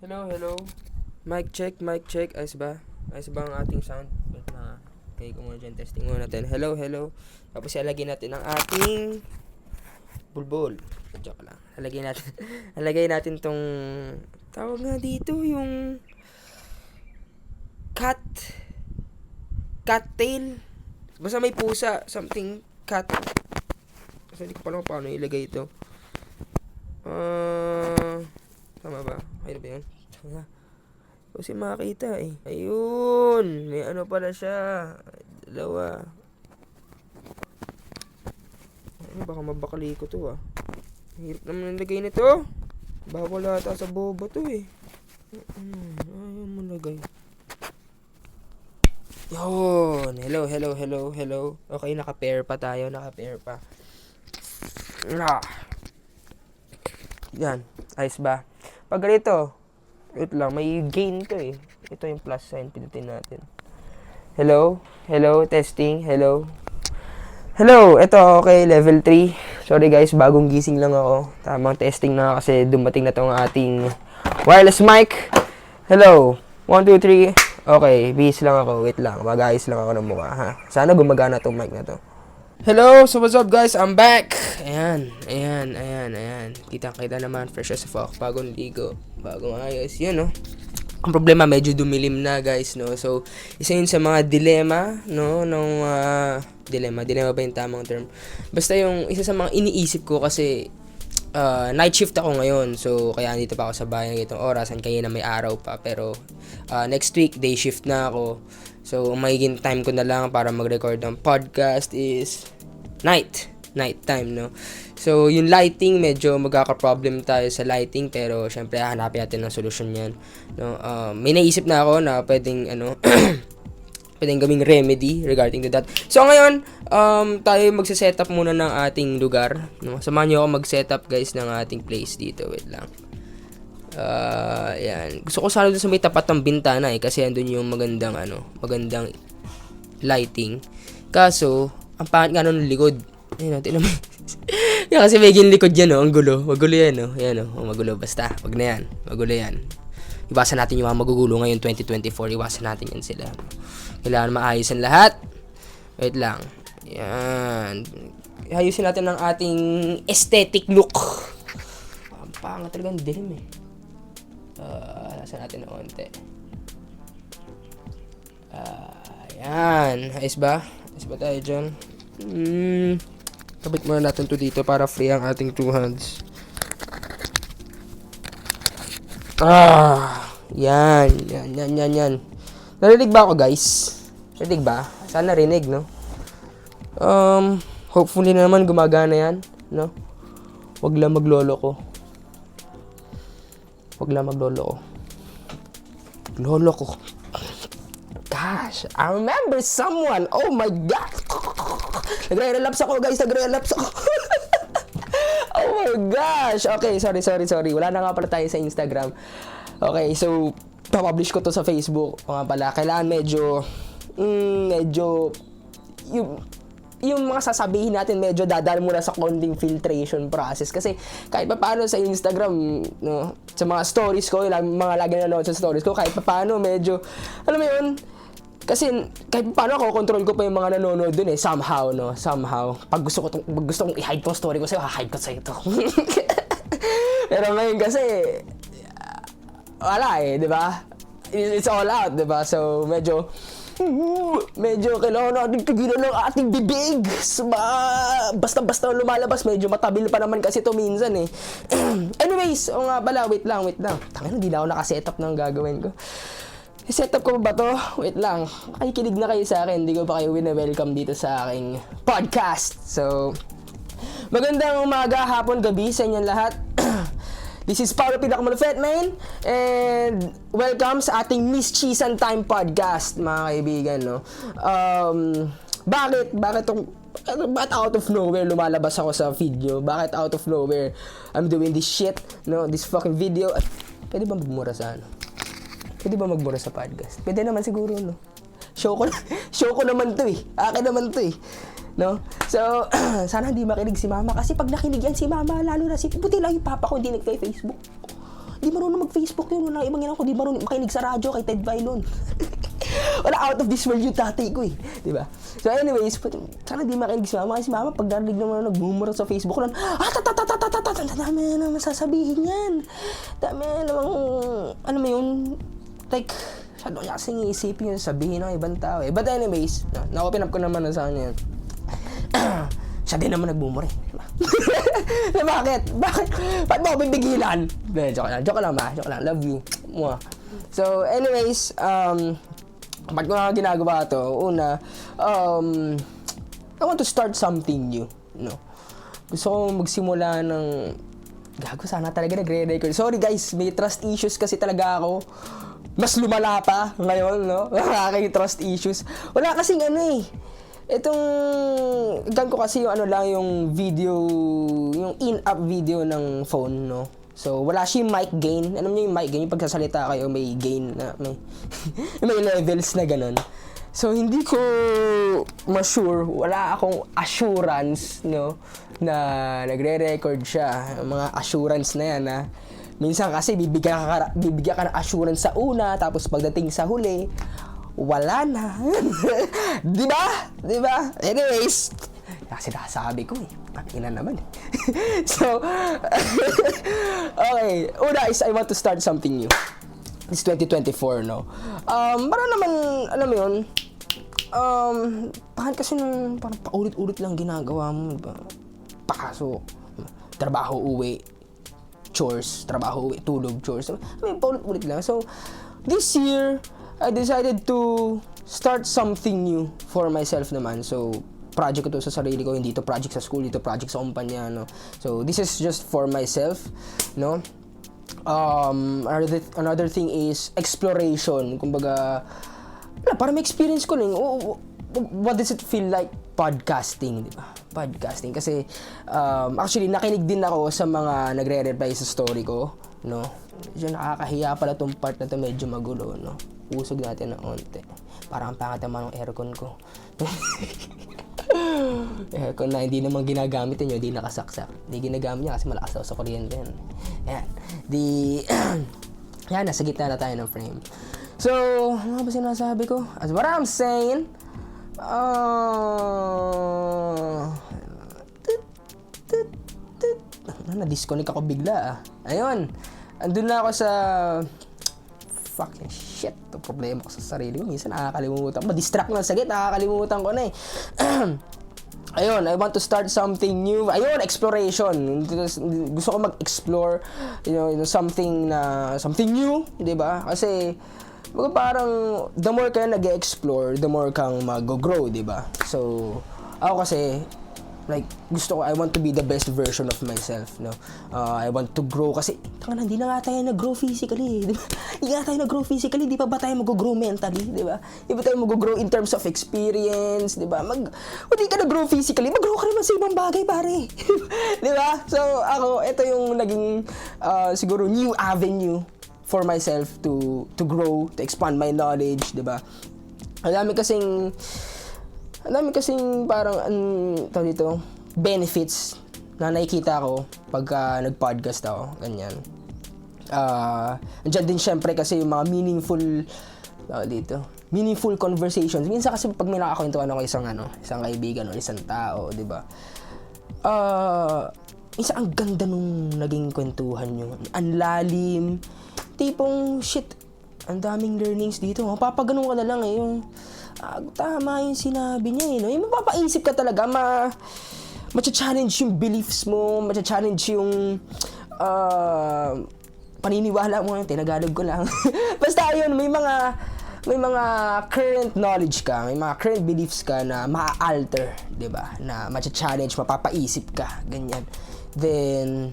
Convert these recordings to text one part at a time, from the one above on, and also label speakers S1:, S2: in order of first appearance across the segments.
S1: Hello, hello. Mic check, mic check. Ayos ba? Ayos ba ang ating sound? Wait na. Okay, ko muna dyan. Testing muna natin. Hello, hello. Tapos ilalagay natin ang ating bulbul. Joke lang. Halagay natin. halagay natin tong tawag nga dito yung cat cat tail. Basta may pusa, something cat. Kasi hindi ko pa kung paano ilagay ito. Ah, tama ba? Ayun ba yun? Tama. Kasi makita eh. Ayun! May ano pala siya. Dalawa. Ano, baka mabakali ko to ah. Hirap naman ang lagay nito. Bawal ata sa boba to eh. Ayaw mo lagay. Yun! Hello, hello, hello, hello. Okay, naka-pair pa tayo. Naka-pair pa. Ah. Yan. Ayos ba? Pag ganito, wait lang, may gain to eh. Ito yung plus sign, pinutin natin. Hello? Hello? Testing? Hello? Hello, ito okay, level 3. Sorry guys, bagong gising lang ako. Tamang testing na kasi dumating na tong ating wireless mic. Hello. 1, 2, 3. Okay, bis lang ako. Wait lang, mag-ayos lang ako ng mukha ha. Sana gumagana tong mic na to. Hello, so what's up guys? I'm back! Ayan, ayan, ayan, ayan. Kita-kita naman, fresh as fuck. Bagong ligo, bagong ayos. Yun, no? Ang problema, medyo dumilim na, guys, no? So, isa yun sa mga dilema, no? Nung, ah, dilema. Dilema ba yung tamang term? Basta yung isa sa mga iniisip ko kasi ah, night shift ako ngayon. So, kaya dito pa ako sa bahay ng itong oras. And kaya na may araw pa. Pero, ah, next week, day shift na ako. So, ang magiging time ko na lang para mag-record ng podcast is night. Night time, no? So, yung lighting, medyo magkaka-problem tayo sa lighting. Pero, syempre, hanapin natin ng solusyon yan. No? Ah, may naisip na ako na pwedeng, ano, pwedeng gawing remedy regarding to that. So ngayon, um, tayo magse-setup muna ng ating lugar. No? Samahan niyo ako mag-setup guys ng ating place dito. Wait lang. Ah, yan. Gusto ko sana doon sa may tapat ng bintana eh kasi andun yung magandang ano, magandang lighting. Kaso, ang pangit nga nun likod. Ayun, natin naman. yan kasi may likod yan, oh. Ang gulo. Magulo yan, oh. Yan, oh. oh magulo. Basta, wag na yan. Magulo yan. Iwasan natin yung mga magugulo ngayon 2024. Iwasan natin yan sila. Kailangan maayos ang lahat. Wait lang. Yan. Ayusin natin ang ating aesthetic look. Ang pangit talaga ang dilim eh. Uh, nasa natin ng onte. Ah, yan. Ayos ba? Ayos ba tayo dyan? Hmm. Kabit muna natin to dito para free ang ating two hands. Ah, yan, yan, yan, yan, yan. Narinig ba ako, guys? Narinig ba? Sana rinig, no? Um, hopefully na naman gumagana yan, no? Wag lang maglolo ko. Wag lang maglolo ko. Lolo ko. Gosh, I remember someone. Oh my God. Nagre-relapse ako, guys. Nagre-relapse ako. oh my gosh. Okay, sorry, sorry, sorry. Wala na nga pala tayo sa Instagram. Okay, so, papublish ko to sa Facebook. O nga pala, kailangan medyo, mm, medyo, yung, yung mga sasabihin natin medyo dadaan muna sa konting filtration process. Kasi kahit pa paano sa Instagram no sa mga stories ko yung mga lagi nanonood sa stories ko kahit pa paano medyo alam mo yun kasi kahit pa paano ako control ko pa yung mga nanonood dun eh somehow no somehow. Pag gusto ko tong, pag gusto kong i-hide tong story ko sa'yo ha-hide ko sa'yo to. Pero ngayon kasi wala eh di ba? It's all out di ba? So medyo medyo kailangan natin tigilan ng ating bibig. Ba- basta-basta lumalabas, medyo matabil pa naman kasi to minsan eh. Anyways, o nga pala, wait lang, wait lang. Tangin, hindi na ako nakasetup ng gagawin ko. Setup ko ba to? Wait lang. Nakikinig na kayo sa akin. Hindi ko pa kayo wina-welcome dito sa aking podcast. So, magandang umaga, hapon, gabi sa inyong lahat. This is Paolo Pinakamalufet, man. And welcome sa ating Miss Cheese and Time podcast, mga kaibigan, no? Um, bakit? Bakit tong bakit out of nowhere lumalabas ako sa video? Bakit out of nowhere I'm doing this shit, no? This fucking video. Pwede ba magmura sa ano? Pwede ba magmura sa podcast? Pwede naman siguro, no? Show ko, show ko naman to eh. Akin naman to eh. No? So, sana hindi makinig si mama. Kasi pag nakinig yan si mama, lalo na si... Buti lang yung papa ko hindi nag-Facebook.
S2: Di marunong mag-Facebook yun. Wala ibang ko. Di marunong makinig sa radyo kay Ted Filon. Wala out of this world yung tatay ko eh. Di ba? So anyways, sana di makinig si mama. Kasi si mama, pag narinig naman na nagmumura sa Facebook lang, ah, tatatatatatatat, dami na naman sasabihin yan. Dami na namang, ano mo yun, like, Masyado niya kasing iisipin yung sabihin ng ibang tao eh. But anyways, na, na-open up ko naman na sa kanya yun. Siya din naman nagmumura eh. Diba? bakit? Bakit? Ba't mo ako bibigilan? De, joke lang. Joke lang ma. Joke lang. Love you. Mwah. So, anyways, um, ba't ko nga ginagawa to? Una, um, I want to start something new. No? Gusto ko magsimula ng Gago, sana talaga nagre-record. Sorry guys, may trust issues kasi talaga ako. Mas lumala pa ngayon, no? Aking trust issues. Wala kasing ano eh. Itong, gan ko kasi yung ano lang, yung video, yung in-app video ng phone, no? So, wala siyang mic gain. Alam niyo yung mic gain, yung pagsasalita kayo, may gain na, may, may levels na ganun. So, hindi ko ma-sure, wala akong assurance, no, na nagre-record siya. Mga assurance na yan, ha. Minsan kasi bibigyan ka, bibigyan ka ng assurance sa una, tapos pagdating sa huli, wala na. Di ba? Di ba? Anyways, kasi nasabi ko eh. Pakina naman eh. so, okay. Una is I want to start something new. It's 2024, no? Um, para naman, alam mo yun, um, bakit kasi nung parang paulit-ulit lang ginagawa mo, diba? Pasok, trabaho, uwi, chores, trabaho, uwi, tulog, chores. I mean, paulit-ulit lang. So, this year, I decided to start something new for myself naman. So, project ko to sa sarili ko, hindi to project sa school, dito project sa kumpanya, no. So, this is just for myself, no. Um, another, another thing is exploration. Kumbaga, wala, para may experience ko oh, what does it feel like podcasting, di ba? Podcasting. Kasi, um, actually, nakinig din ako sa mga nagre-reply sa story ko, no? Medyo nakakahiya pala tong part na to, medyo magulo, no? Usog natin ng onte. Parang ang pangat naman ng aircon ko. aircon na hindi naman ginagamit niyo, hindi nakasaksak. Hindi ginagamit niya kasi malakas daw sa kuryente yan. Di, yan, nasa gitna na tayo ng frame. So, ano ba sinasabi ko? As what I'm saying, uh, na-disconnect ako bigla ah. Ayun, andun na ako sa fucking shit. Ito problema ko sa sarili ko. Minsan nakakalimutan. Ma-distract na sa git, nakakalimutan ko na eh. Ayun, I want to start something new. Ayun, exploration. Gusto ko mag-explore, you know, something na something new, 'di ba? Kasi Baga parang the more ka nag-explore, the more kang mag-grow, 'di ba? So, ako kasi like gusto ko I want to be the best version of myself, no. Uh, I want to grow kasi tanga hindi na nga tayo nag-grow physically, di ba? Hindi nga tayo nag-grow physically, di pa ba tayo mag-grow mentally, di ba? Di ba tayo mag-grow in terms of experience, di ba? Mag hindi ka nag-grow physically, mag-grow ka naman sa ibang bagay, pare. di ba? So, ako ito yung naging uh, siguro new avenue for myself to to grow, to expand my knowledge, 'di ba? Ang dami kasing ang dami kasing parang an um, dito, benefits na nakikita ko pagka nag-podcast ako, ganyan. Uh, andyan din syempre kasi yung mga meaningful uh, dito, meaningful conversations. Minsan kasi pag may nakakwentuhan ako isang ano, isang kaibigan o isang tao, 'di ba? Ah, uh, isa ang ganda nung naging kwentuhan nyo. Ang lalim, tipong shit, ang daming learnings dito. Mapapaganon ka na lang eh. Yung, ah, tama yung sinabi niya eh. No? Yung mapapaisip ka talaga, ma, macha-challenge yung beliefs mo, macha-challenge yung, uh, paniniwala mo. Tinagalog ko lang. Basta yun, may mga, may mga current knowledge ka, may mga current beliefs ka na ma-alter, 'di ba? Na macha-challenge, mapapaisip ka, ganyan. Then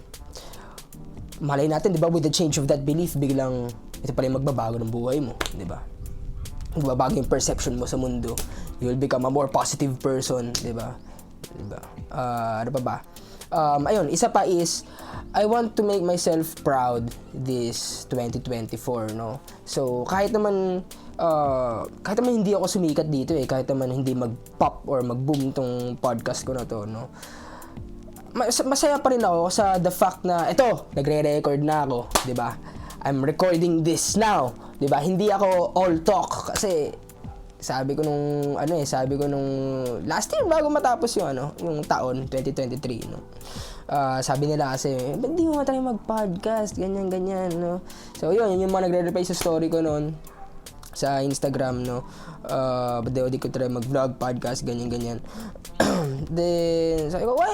S2: malay natin, 'di ba, with the change of that belief, biglang ito pala yung magbabago ng buhay mo, 'di ba? Magbabago yung perception mo sa mundo. You will become a more positive person, 'di ba? 'Di ba? Uh, ano pa ba? Um, ayun, isa pa is I want to make myself proud this 2024, no? So, kahit naman uh, kahit naman hindi ako sumikat dito eh, kahit naman hindi mag-pop or mag-boom tong podcast ko na to, no? Mas, masaya pa rin ako sa the fact na ito, nagre-record na ako, 'di ba? I'm recording this now. 'Di ba? Hindi ako all talk kasi sabi ko nung ano eh, sabi ko nung last year bago matapos yung ano, yung taon 2023 no. Ah, sabi nila kasi, ba't di mo matry mag-podcast, ganyan, ganyan, no? So, yun, yun yung mga nagre-reply sa story ko noon sa Instagram, no? Uh, but di ko try mag-vlog, podcast, ganyan, ganyan. Then, sabi ko, why,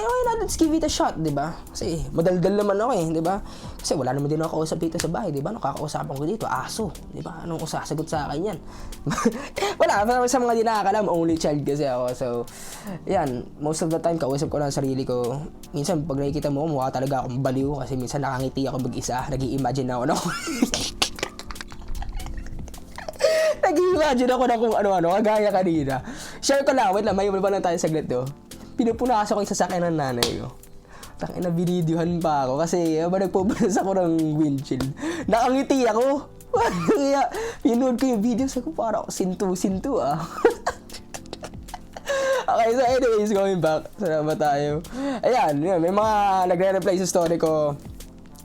S2: let's give it a shot, di ba? Kasi, madaldal naman ako eh, di ba? Kasi wala naman din ako kausap dito sa bahay, di ba? Ano kakausapan ko dito? Aso, di ba? Anong sasagot sa akin yan? wala, sa mga di nakakalam, only child kasi ako. So, yan, most of the time, kausap ko lang ang sarili ko. Minsan, pag nakikita mo, mukha talaga akong baliw kasi minsan nakangiti ako mag-isa, nag imagine na ako na. Nag-imagine ako na kung ano-ano, kagaya kanina. Share ko lang, wait lang, may iba lang tayo saglit do. Pinupunas ako yung sasakyan ng nanay ko. Tangin na binidyohan pa ako kasi habang nagpupunas ako ng windshield, nakangiti ako. Kaya pinood ko yung video, sabi ko parang sintu-sintu ah. okay, so anyways, going back. Saan ba tayo? Ayan, yun, may mga nagre-reply sa story ko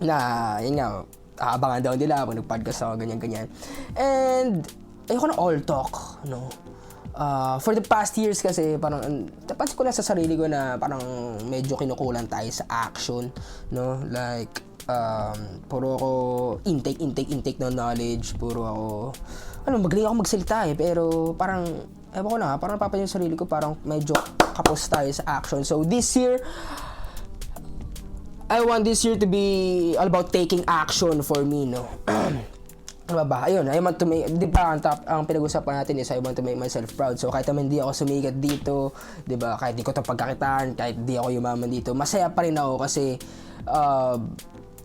S2: na, yun nga, aabangan daw nila pag nag-podcast ako, ganyan-ganyan. And, ayoko na all talk, no? Uh, for the past years kasi parang an- napansin ko na sa sarili ko na parang medyo kinukulan tayo sa action no? Like um, puro ako intake intake intake ng knowledge. Puro ako ano magaling ako magsalita eh. Pero parang ewan ko na parang napapansin yung sarili ko parang medyo kapos tayo sa action. So this year I want this year to be all about taking action for me, no? ano ba? Ayun, I want to make, di ba, ang, top, ang pinag-usapan natin is I want to make myself proud. So, kahit naman di ako sumigat dito, di ba, kahit di ko ito pagkakitaan, kahit di ako yumaman dito, masaya pa rin ako kasi uh,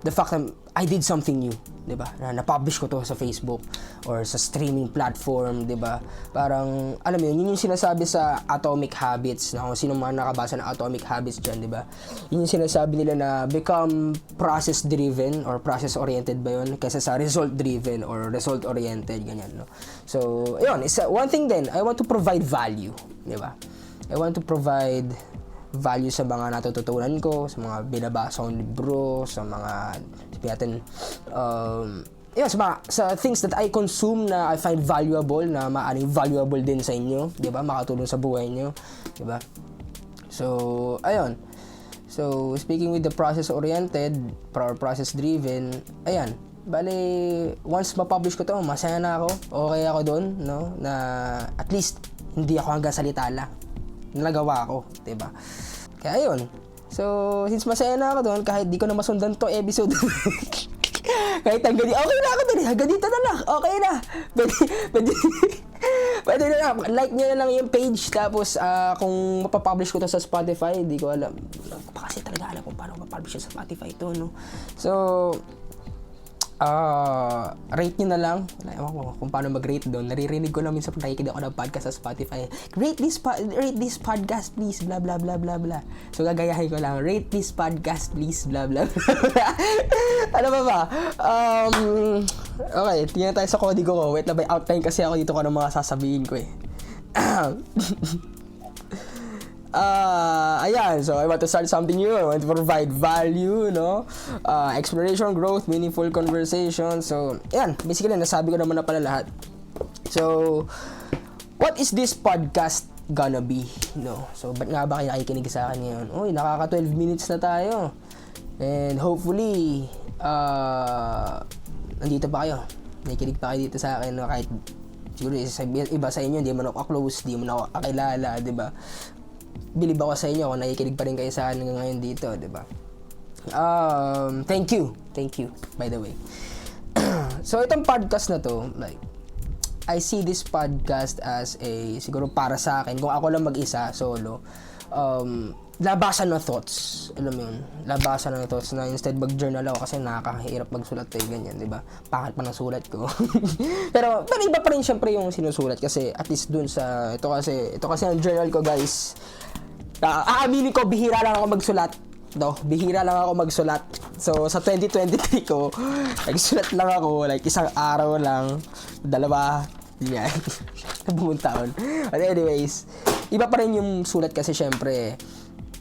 S2: the fact that I did something new, 'di ba? Na na-publish ko to sa Facebook or sa streaming platform, 'di ba? Parang alam mo 'yun, yun yung sinasabi sa Atomic Habits, na kung sino man nakabasa ng Atomic Habits diyan, 'di ba? Yun yung sinasabi nila na become process driven or process oriented ba 'yun kaysa sa result driven or result oriented ganyan, no? So, ayun, isa one thing then, I want to provide value, 'di ba? I want to provide value sa mga natututunan ko, sa mga binabasa kong libro, sa mga, natin, um, yun, sa, sa things that I consume na I find valuable, na maaring valuable din sa inyo, di ba? Makatulong sa buhay nyo, di ba? So, ayun. So, speaking with the process-oriented, or process-driven, ayan, Bale, once ma-publish ko to, masaya na ako. Okay ako doon, no? Na at least hindi ako hanggang salita lang. Nagawa ko, 'di ba? Kaya yun. So, since masaya na ako doon, kahit di ko na masundan to episode. kahit hanggang di, okay na ako doon, hanggang dito na lang, okay na. Pwede, pwede, pwede na lang, like nyo na lang yung page, tapos ah, kung mapapublish ko to sa Spotify, di ko alam. Pa kasi talaga alam kung paano mapublish sa Spotify to, no? So, ah rate nyo na lang. Ewan ko kung paano mag-rate doon. Naririnig ko lang minsan pag nakikinig ako ng podcast sa Spotify. Rate this, po- rate this podcast, please. Blah, blah, blah, blah, blah. So, gagayahin ko lang. Rate this podcast, please. Blah, blah, blah, blah. ano ba ba? Um, okay, tingnan tayo sa kodigo ko. Wait na ba, outline kasi ako dito ko ng mga sasabihin ko eh. Ah, ayan. So, I want to start something new. I want to provide value, no? Uh, exploration, growth, meaningful conversation. So, ayan. Basically, nasabi ko naman na pala lahat. So, what is this podcast gonna be? No? So, ba't nga ba kayo nakikinig sa akin ngayon? Uy, nakaka 12 minutes na tayo. And hopefully, uh, nandito pa kayo. Nakikinig pa kayo dito sa akin, no? Kahit siguro isa, iba sa inyo, hindi mo ako close, hindi mo ako kakilala, di ba? Bilib ako sa inyo kung nakikinig pa rin kayo sa akin ngayon dito, di ba? Um, thank you. Thank you, by the way. so, itong podcast na to, like, I see this podcast as a, siguro para sa akin, kung ako lang mag-isa, solo, um, labasan ng thoughts. Alam mo yun? Labasan ng thoughts na instead mag-journal ako kasi nakakahirap magsulat eh, ganyan, di ba? Pangit pa ng sulat ko. pero, pero iba pa rin syempre yung sinusulat kasi at least dun sa, ito kasi, ito kasi ang journal ko guys. Uh, aaminin ko, bihira lang ako magsulat. No, bihira lang ako magsulat. So, sa 2023 ko, nagsulat lang ako, like, isang araw lang, dalawa, yan, buong taon. But anyways, iba pa rin yung sulat kasi syempre,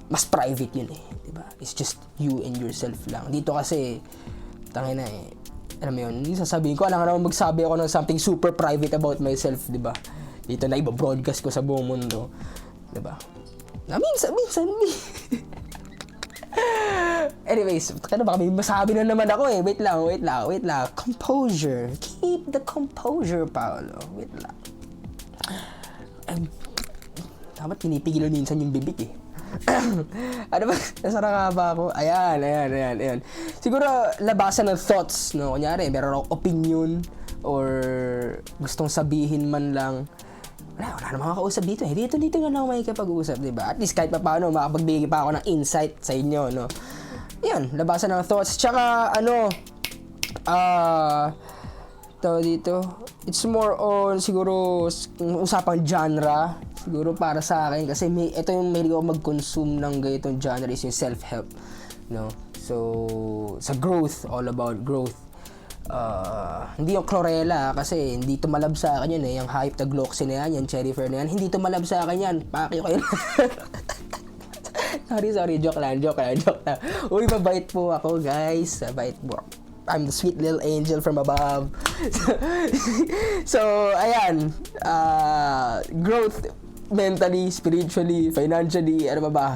S2: mas private yun eh, di ba? It's just you and yourself lang. Dito kasi, tangin na eh, alam mo yun, sasabihin ko, alam nga naman magsabi ako ng something super private about myself, di ba? Dito na iba-broadcast ko sa buong mundo. Di ba? Na minsan, minsan, Anyways, ano ba, may masabi na naman ako eh. Wait lang, wait lang, wait lang. Composure. Keep the composure, Paolo. Wait lang. Um, dapat pinipigilan minsan yung bibig eh. ano ba? Nasara nga ba ako? Ayan, ayan, ayan, ayan. Siguro, labasan ng thoughts, no? Kunyari, meron akong opinion or gustong sabihin man lang. Wala, wala namang makausap dito eh. Dito, dito nga lang makikipag-usap, di ba? At least kahit pa paano, makapagbigay pa ako ng insight sa inyo, no? Yan, labasan ng thoughts. Tsaka, ano, ah, tawag dito, it's more on siguro usapang genre siguro para sa akin kasi may ito yung mahilig ako mag-consume ng ganitong genre is yung self-help no so sa growth all about growth Ah, hindi yung chlorella kasi hindi tumalab sa akin yun eh yung hype gloxy na yan yung cherry fair na yan hindi tumalab sa akin yan ko yun sorry, sorry. Joke lang, joke lang, joke lang. Uy, mabait po ako, guys. Mabait po. I'm the sweet little angel from above. so, ayan. Uh, growth mentally, spiritually, financially, ano ba ba?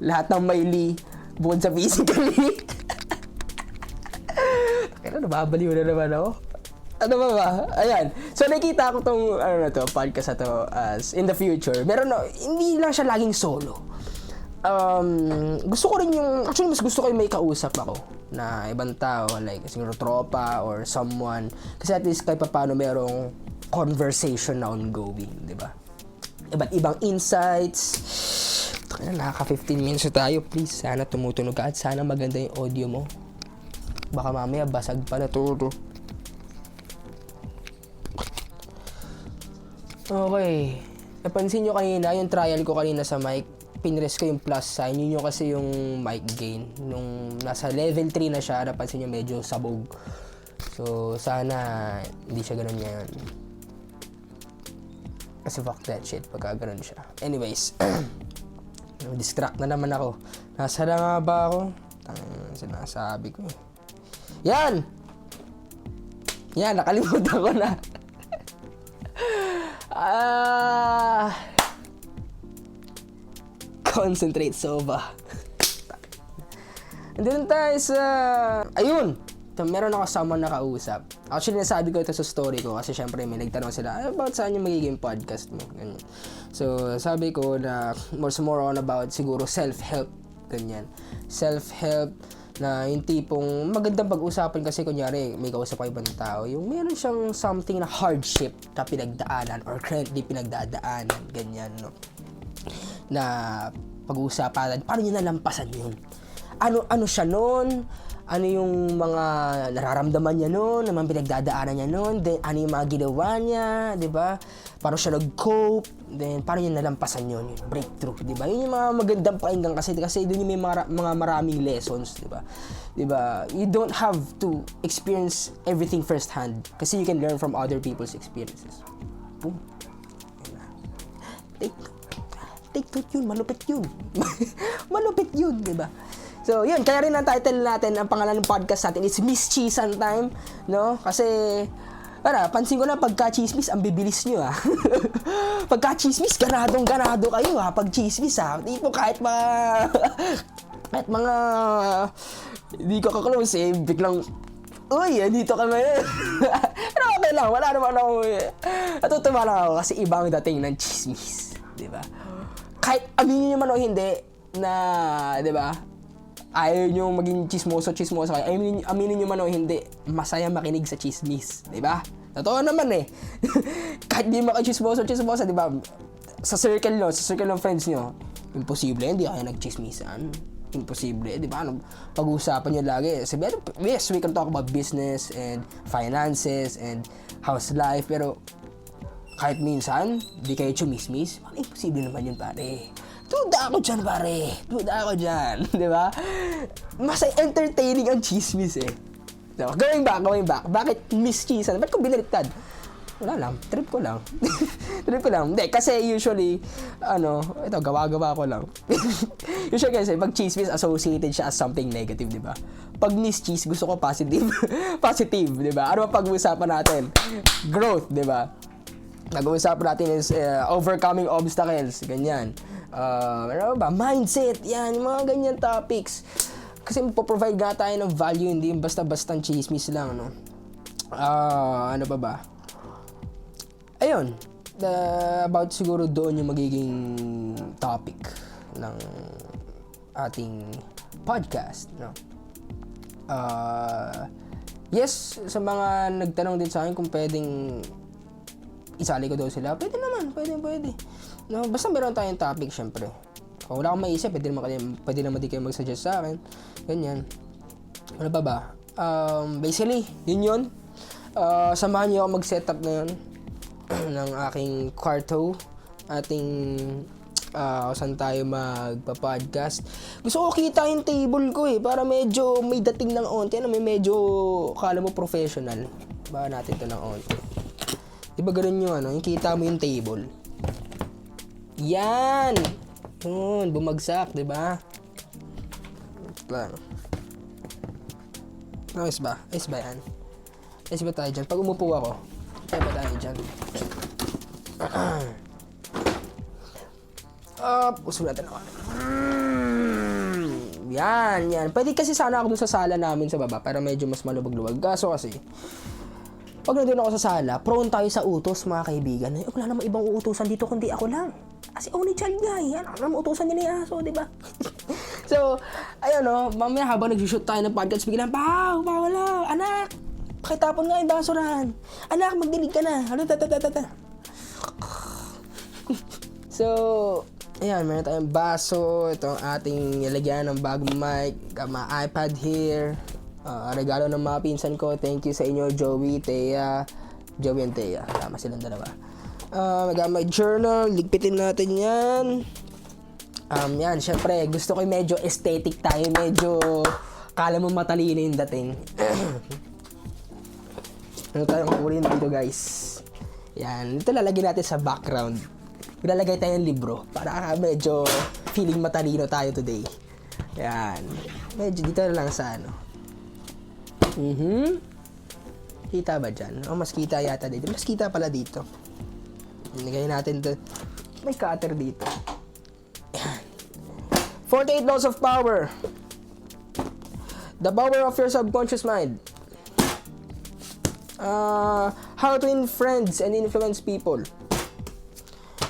S2: Lahat ng maili, bukod sa physically. Kaya nababaliw na naman ako. Ano ba ba? Ayan. So, nakita ko tong, ano na to, podcast na to as in the future. Meron na, hindi lang siya laging solo um, gusto ko rin yung, actually mas gusto ko yung may kausap ako na ibang tao, like siguro tropa or someone. Kasi at least kahit pa paano merong conversation na ongoing, di ba? Iba't ibang insights. Kaya nakaka 15 minutes na tayo, please. Sana tumutunog ka at sana maganda yung audio mo. Baka mamaya basag pala to. Okay. Napansin nyo kanina, yung trial ko kanina sa mic, pinrest ko yung plus sign. Yun yung kasi yung mic gain. Nung nasa level 3 na siya, napansin nyo medyo sabog. So, sana hindi siya ganun ngayon. Kasi fuck that shit pagka ganun siya. Anyways, distract na naman ako. Nasa na nga ba ako? Tang sinasabi ko. eh. Yan! Yan, nakalimutan ko na. Ah. Concentrate Sova. Andun tayo sa... Ayun! Ito, meron ako someone na kausap. Actually, nasabi ko ito sa story ko kasi syempre may nagtanong sila, "Ano about saan yung magiging podcast mo? Ganyan. So, sabi ko na more, more on about siguro self-help. Ganyan. Self-help na yung tipong magandang pag-usapan kasi kunyari may kausap ka ibang tao yung meron siyang something na hardship na pinagdaanan or currently pinagdadaanan ganyan no? Na pag-uusapan paano niya nalampasan yun? Ano ano siya noon ano yung mga nararamdaman niya noon, ano mga pinagdadaanan niya noon, then ano yung mga ginawa niya, 'di ba? Paano siya nag-cope, then paano niya nalampasan yun, yung breakthrough, 'di ba? Yun yung mga magandang pakinggan kasi kasi doon yung may mga, mga maraming lessons, 'di ba? 'Di ba? You don't have to experience everything firsthand kasi you can learn from other people's experiences. Boom. Take take note yun, malupit yun. malupit yun, di ba? So, yun, kaya rin ang title natin, ang pangalan ng podcast natin is Miss Cheesan Time, no? Kasi, para, pansin ko na pagka chismis, ang bibilis nyo, ha? pagka chismis, ganadong ganado kayo, ha? Pag chismis, ha? Di po kahit mga, kahit mga, hindi ko kaklose, eh, biglang, Uy, andito ka ngayon. Pero okay lang, wala naman ako. eh. Natutuwa lang ako kasi ibang dating ng chismis. Di ba? Kahit aminin nyo man o hindi, na, di ba, ayaw nyo maging chismoso, chismoso kayo. Aminin, aminin nyo man o hindi, masaya makinig sa chismis. Di ba? Totoo naman eh. Kahit di makachismoso, chismoso, di ba? Sa circle nyo, sa circle ng friends nyo, imposible, hindi kayo nagchismisan. Imposible, di ba? Ano, pag-uusapan nyo lagi. Sabi, yes, we can talk about business and finances and house life, pero kahit minsan, di kayo chumismis, imposible naman yun, pare. Duda ako dyan, pare. Duda ako dyan. Di ba? Mas entertaining ang chismis eh. Diba? Going back, going back. Bakit Miss Cheesan? Ba't ko binaliktad? wala lang, trip ko lang. trip ko lang. Hindi, kasi usually, ano, ito, gawa-gawa ko lang. usually kasi, pag chismis associated siya as something negative, di ba? Pag miss cheese, gusto ko positive. positive, di ba? Ano pag-uusapan natin? Growth, di ba? Nag-uusapan natin is uh, overcoming obstacles, ganyan. Uh, ano ba? Mindset, yan, yung mga ganyan topics. Kasi po-provide nga tayo ng value, hindi yung basta-bastang chismis lang, no? Ah, ano ba ba? Ayun, the- about siguro doon yung magiging topic ng ating podcast, no? Ah, yes, sa mga nagtanong din sa akin kung pwedeng isali ko daw sila, pwede naman, pwede, pwede. No, basta meron tayong topic, syempre. Kung wala akong maisip, pwede naman, kayo, pwede naman din kayo mag-suggest sa akin. Ganyan. Ano ba ba? Um, basically, yun yun. Uh, samahan niyo ako mag-setup ngayon ng aking kwarto. Ating uh, saan tayo magpa-podcast. Gusto ko kita yung table ko eh, para medyo may dating ng onte. Ano, may medyo, kala mo professional. Ba natin to ng onte. Di ba ganun yung ano, yung kita mo yung table. Yan! Yun, bumagsak, di ba? Lang. Ayos ba? Ayos ba yan? Ayos ba tayo dyan? Pag umupo ako, ayos ba tayo dyan? Up! Uso natin ako. Mm, Yan, yan. Pwede kasi sana ako dun sa sala namin sa baba para medyo mas malubag-lubag. Kaso kasi, pag nandun ako sa sala, prone tayo sa utos, mga kaibigan. Eh, wala namang ibang uutusan dito kundi ako lang. Kasi only child nga, eh. Ano naman utusan niya ni Aso, di ba? so, ayun no, mamaya habang nag-shoot tayo ng podcast, biglang, Pao, pawala, anak, pakitapon nga yung basurahan. Anak, magdilig ka na. Ano, tatatatata. so, ayan, meron tayong baso. Ito ang ating nilagyan ng bagong mic. Got my iPad here. Ah, regalo ng mga pinsan ko. Thank you sa inyo, Joey, Thea. Joey and Thea. Tama silang dalawa. Ah, uh, my journal. Ligpitin natin yan. Um, yan, syempre, gusto ko medyo aesthetic tayo. Medyo, kala mo matalino yung dating. ano tayong kunin dito, guys? Yan, ito lalagyan natin sa background. Ilalagay tayo ng libro para medyo feeling matalino tayo today. Yan. Medyo dito lang sa ano. Mhm. Kita ba dyan? O, mas kita yata dito. Mas kita pala dito. Nilagay natin to. May cutter dito. Yan. 48 laws of power. The power of your subconscious mind. Uh, how to win friends and influence people.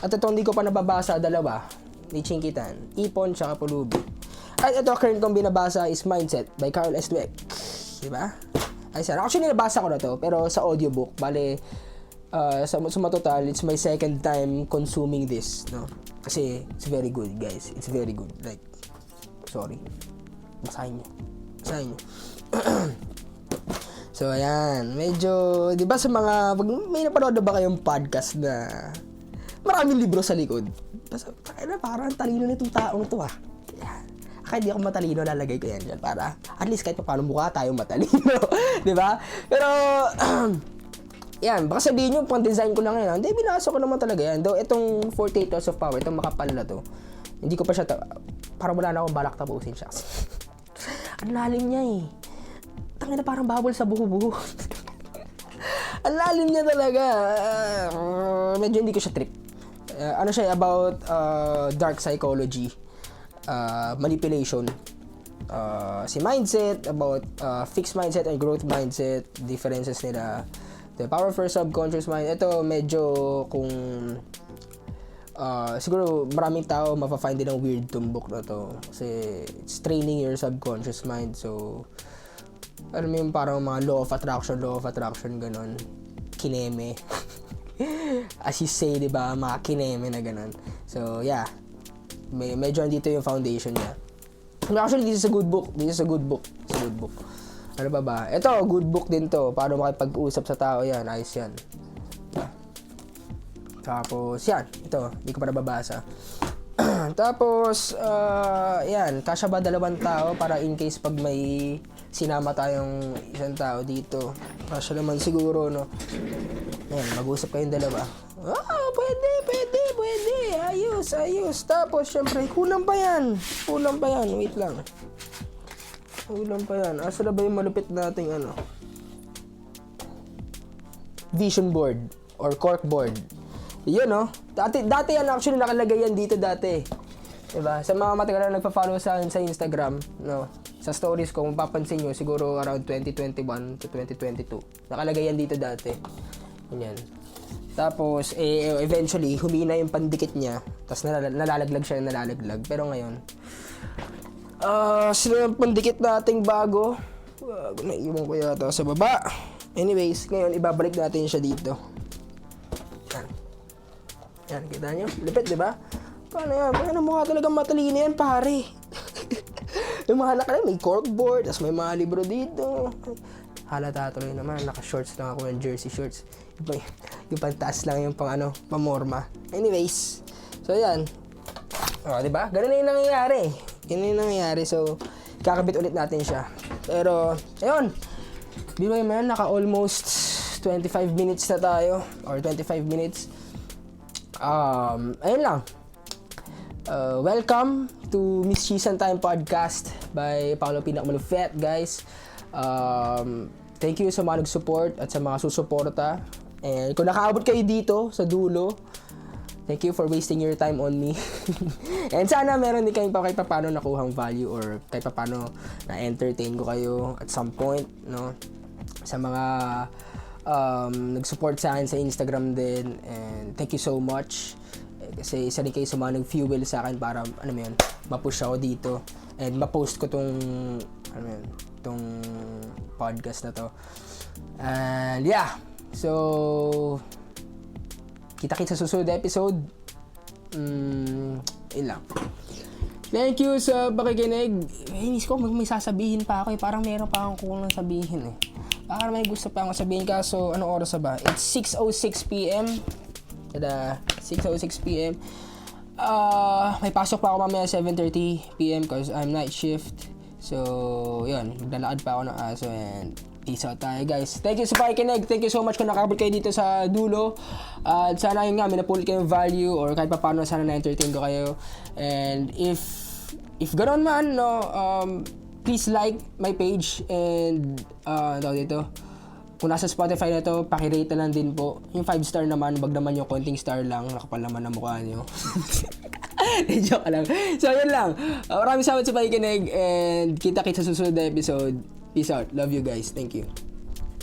S2: At ito hindi ko pa nababasa, dalawa. Ni Chinkitan. Ipon, tsaka Pulubi. At ito, current kong binabasa is Mindset by Carl S. Dweck. Diba? Ay, sir. Actually, nabasa ko na to, pero sa audiobook. Bale, uh, sa, sa matotal, it's my second time consuming this, no? Kasi, it's very good, guys. It's very good. Like, sorry. Basahin nyo. Basahin nyo. so, ayan. Medyo, di ba sa mga, pag may napanood na ba kayong podcast na maraming libro sa likod? Basta, na, parang talino nitong taong to, ah. Ayan. Kaya di ako matalino, lalagay ko yan dyan para at least kahit pa paano mukha tayo matalino. di ba? Pero, yan, baka sabihin nyo, pang design ko lang yan. Hindi, binasa ko naman talaga yan. Though, itong 48 Hours of Power, itong makapal na to, hindi ko pa siya, ta- parang wala na akong balak tapusin siya. Ang lalim niya eh. Tangin na parang bubble sa buho-buho. Ang lalim niya talaga. Uh, medyo hindi ko siya trip. Uh, ano siya about uh, dark psychology, uh, manipulation, uh, si mindset, about uh, fixed mindset and growth mindset, differences nila, the power of your subconscious mind. Ito medyo kung uh, siguro maraming tao mapafind din ang weird tong book na to. Kasi it's training your subconscious mind. So alam mo yung parang mga law of attraction law of attraction ganon kineme. As you say di ba? Mga kineme na ganon so yeah. May, medyo andito yung foundation niya. Actually this is a good book. This is a good book. It's a good book ano ba ba ito good book din to paano makipag-usap sa tao yan ayos yan tapos, yan. Ito, hindi ko pa nababasa. Tapos, uh, yan. Kasya ba dalawang tao para in case pag may sinama tayong isang tao dito. Kasya naman siguro, no? Ayan, mag-usap kayong dalawa. Ah, pwede, pwede, pwede. Ayos, ayos. Tapos, syempre, kulang pa yan. Kulang pa yan. Wait lang. Kulang pa yan. Asa na ba yung malupit nating ano? Vision board or cork board. Yun, no? Dati, dati yan actually nakalagay yan dito dati. Diba? Sa mga matagal na nagpa-follow sa sa Instagram, no? Sa stories ko, kung papansin nyo, siguro around 2021 to 2022. Nakalagay yan dito dati. Ganyan. Tapos, eh, eventually, humina yung pandikit niya. Tapos nalala- nalalaglag siya nalalaglag. Pero ngayon, sino yung pandikit nating bago? Bago na iwan ko yata sa baba. Anyways, ngayon, ibabalik natin siya dito. Yan. Yan, kita nyo? Lipit, di ba? Paano yan? Paano mukha talagang matalino yan, pare? yung mga nakalay, may corkboard, tapos may mga libro dito. Halata tuloy naman, naka-shorts lang ako ng jersey shorts. Yung, yung pantaas lang yung pang ano, pamorma. Anyways, so yan. O, di ba? Ganun na yung nangyayari. Ganun yung nangyayari. So, kakabit ulit natin siya. Pero, ayun. Di ba man, naka almost 25 minutes na tayo. Or 25 minutes. Um, ayun lang. Uh, welcome to Miss Cheese and Time Podcast by Paolo Pinak Malufet, guys. Um, thank you sa mga nag-support at sa mga susuporta. And kung nakaabot kayo dito sa dulo, thank you for wasting your time on me. And sana meron din kayong pa kahit paano nakuhang value or kahit paano na-entertain ko kayo at some point, no? Sa mga um, nag-support sa akin sa Instagram din. And thank you so much. Kasi isa rin kayo sa mga nag-fuel sa akin para, ano yun, mapush ako dito. And ma-post ko tong, ano yun, tong podcast na to. And yeah, so, kita-kits sa susunod episode. Mm, yun lang. Thank you sa pakikinig. Eh, inis ko, mag- may sasabihin pa ako eh. Parang meron pa akong kulang sabihin eh. Baka may gusto pa akong sabihin kaso anong oras na ba? It's 6.06 p.m. Tada, 6.06 p.m. Ah, may pasok pa ako mamaya 7.30 p.m. cause I'm night shift. So, yun. Maglalakad pa ako ng aso and peace out tayo guys. Thank you sa pakikinig. Thank you so much kung nakabot kayo dito sa dulo. At sana yun nga, may napulot kayong value or kahit pa paano sana na-entertain ko kayo. And if if ganoon man, no, um, please like my page and uh, tawag dito, kung nasa Spotify na to, pakirate na lang din po. Yung 5 star naman, wag naman yung konting star lang, nakapal naman ang mukha nyo. Joke lang. So, yun lang. Uh, maraming salamat sa pakikinig and kita-kits sa susunod na episode. Peace out. Love you guys. Thank you.